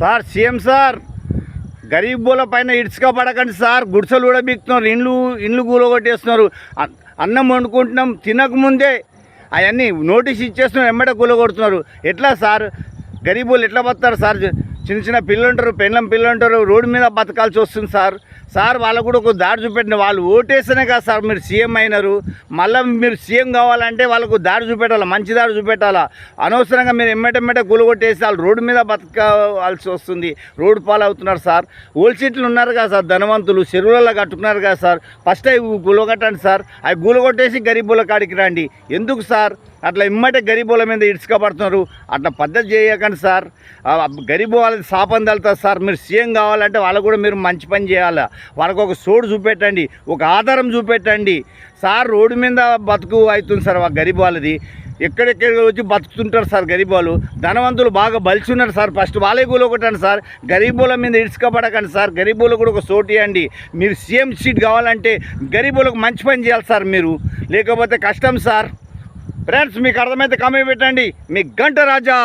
Sir CM sir గరీబ్ బోల పైన ఇడ్చుగా పడకండి సార్. గుడిసెలు కూడా బిక్తున్నారు ఇండ్లు ఇండ్లు కూలగొట్టేస్తున్నారు. అన్నం వండుకుంటున్నాం తినకముందే అవన్నీ నోటీస్ ఇచ్చేస్తున్నాం ఎమ్మట కూలగొడుతున్నారు. ఎట్లా సార్? గరీబ్ వాళ్ళు ఎట్లా బతారు సార్? చిన్న చిన్న పిల్లలు ఉంటారు పెళ్ళం పిల్లలు ఉంటారు రోడ్డు మీద బతకాల్సి వస్తుంది సార్. సార్ వాళ్ళకు కూడా ఒక దారి చూపెట్టిన వాళ్ళు ఓటేస్తేనే కదా సార్ మీరు సీఎం అయినారు. మళ్ళీ మీరు సీఎం కావాలంటే వాళ్ళకు దారి చూపెట్టాలా? మంచి దారి చూపెట్టాలా? అనవసరంగా మీరు ఎమ్మెటెమ్మెట కూలగొట్టేసి వాళ్ళు రోడ్డు మీద బతకాల్సి వస్తుంది. రోడ్డు పాలు అవుతున్నారు సార్ ఓల్సీట్లు ఉన్నారు కదా సార్ ధనవంతులు. చెరువులలో కట్టుకున్నారు కదా సార్. ఫస్ట్ అవి కూలగొట్టండి సార్. అవి కూలగొట్టేసి గరీబుల కాడికి రండి. ఎందుకు సార్? అట్లా ఇమ్మటే గరీబుల మీద ఇటుక పడుతున్నారు. అట్లా పద్ధతి చేయకండి సార్. గరీబు వాళ్ళది శాపం తగులుతుంది సార్. మీరు సీఎం కావాలంటే వాళ్ళకు కూడా మీరు మంచి పని చేయాలి? వాళ్ళకు ఒక సోడు చూపెట్టండి. ఒక ఆధారం చూపెట్టండి. సార్ రోడ్డు మీద బతుకు అవుతుంది సార్ ఆ గరీబు వాళ్ళది. ఎక్కడెక్కడ వచ్చి బతుకుతుంటారు సార్ గరీబ్ వాళ్ళు. ధనవంతులు బాగా బలిచున్నారు సార్. ఫస్ట్ వాళ్ళే ఒకటండి సార్. గరీబుల మీద ఇటుక సార్. గరీబులకు కూడా ఒక సోటు ఇవ్వండి. మీరు సీఎం సీట్ కావాలంటే గరీబులకు మంచి పని చేయాలి సార్ మీరు. లేకపోతే కష్టం సార్. ఫ్రెండ్స్ మీకు అర్థమైతే కమ్మి పెట్టండి. మీ గంట రాజా.